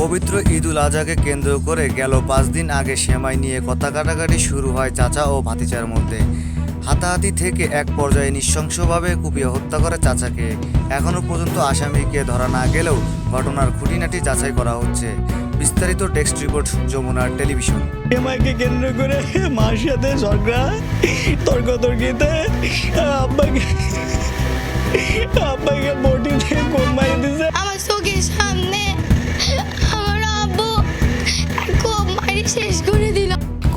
পবিত্র ঈদুল আজহাকে কেন্দ্র করে গেল পাঁচ দিন আগে সেমাই নিয়ে কথা কাটাকাটি শুরু হয় চাচা ও ভাতিজার মধ্যে। হাতাহাতি থেকে এক পর্যায়ে নৃশংসভাবে কুপিয়ে হত্যা করে চাচাকে। এখনও পর্যন্ত আসামিকে ধরা না গেলেও ঘটনার খুঁটিনাটি যাচাই করা হচ্ছে। বিস্তারিত টেক্সট রিপোর্ট যমুনার টেলিভিশন। আমাকে কেন্দ্র করে মার সাথে তর্ক তর্কিতে আব্বাকে আব্বাকে বটি দিয়ে কোন মারি দিছে?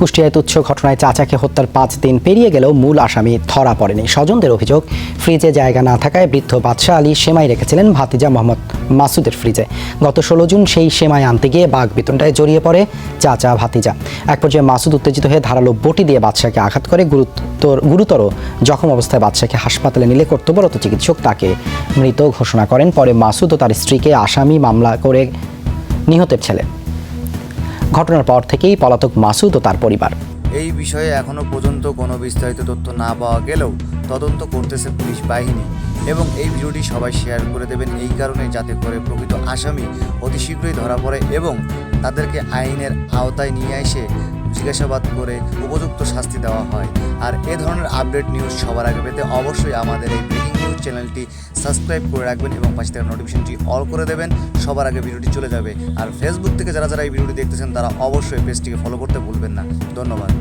কুষ্টিয়ায় তুচ্ছ ঘটনায় চাচাকে হত্যার পাঁচ দিন পেরিয়ে গেলেও মূল আসামি ধরা পড়েনি। স্বজনদের অভিযোগ, ফ্রিজে জায়গা না থাকায় বৃদ্ধ বাদশাহ আলী সেমাই রেখেছিলেন ভাতিজা মোহাম্মদ মাসুদের ফ্রিজে। গত ষোলো জুন সেই সেমাই আনতে গিয়ে বাঘ বিতণ্ডায় জড়িয়ে পড়ে চাচা ভাতিজা। এক পর্যায়ে মাসুদ উত্তেজিত হয়ে ধারালো বটি দিয়ে বাদশাকে আঘাত করে। গুরুতর গুরুতর জখম অবস্থায় বাদশাকে হাসপাতালে নিলে কর্তব্যরত চিকিৎসক তাকে মৃত ঘোষণা করেন। পরে মাসুদ ও তার স্ত্রীকে আসামি মামলা করে নিহতের ছেলে। ঘটনার পর থেকেই পলাতক মাসুদ ও তার পরিবার। এই বিষয়ে এখনও পর্যন্ত কোনো বিস্তারিত তথ্য না পাওয়া গেলেও তদন্ত করতেছে পুলিশ বাহিনী এবং এই ভিডিওটি সবাই শেয়ার করে দেবেন এই কারণে যাতে করে প্রকৃত আসামি অতি শীঘ্রই ধরা পড়ে এবং তাদেরকে আইনের আওতায় নিয়ে এসে জিজ্ঞাসাবাদ করে উপযুক্ত শাস্তি দেওয়া হয়। আর এ ধরনের আপডেট নিউজ সবার আগে পেতে অবশ্যই আমাদের এই ব্রেকিং চ্যানেলটি সাবস্ক্রাইব করে রাখবেন এবং পাশে থাকা নোটিফিকেশনটি অল করে দেবেন। সবার আগে ভিডিওটি চলে যাবে। আর ফেসবুক থেকে যারা যারা এই ভিডিওটি দেখতেছেন, তারা অবশ্যই পেজটিকে ফলো করতে ভুলবেন না। ধন্যবাদ।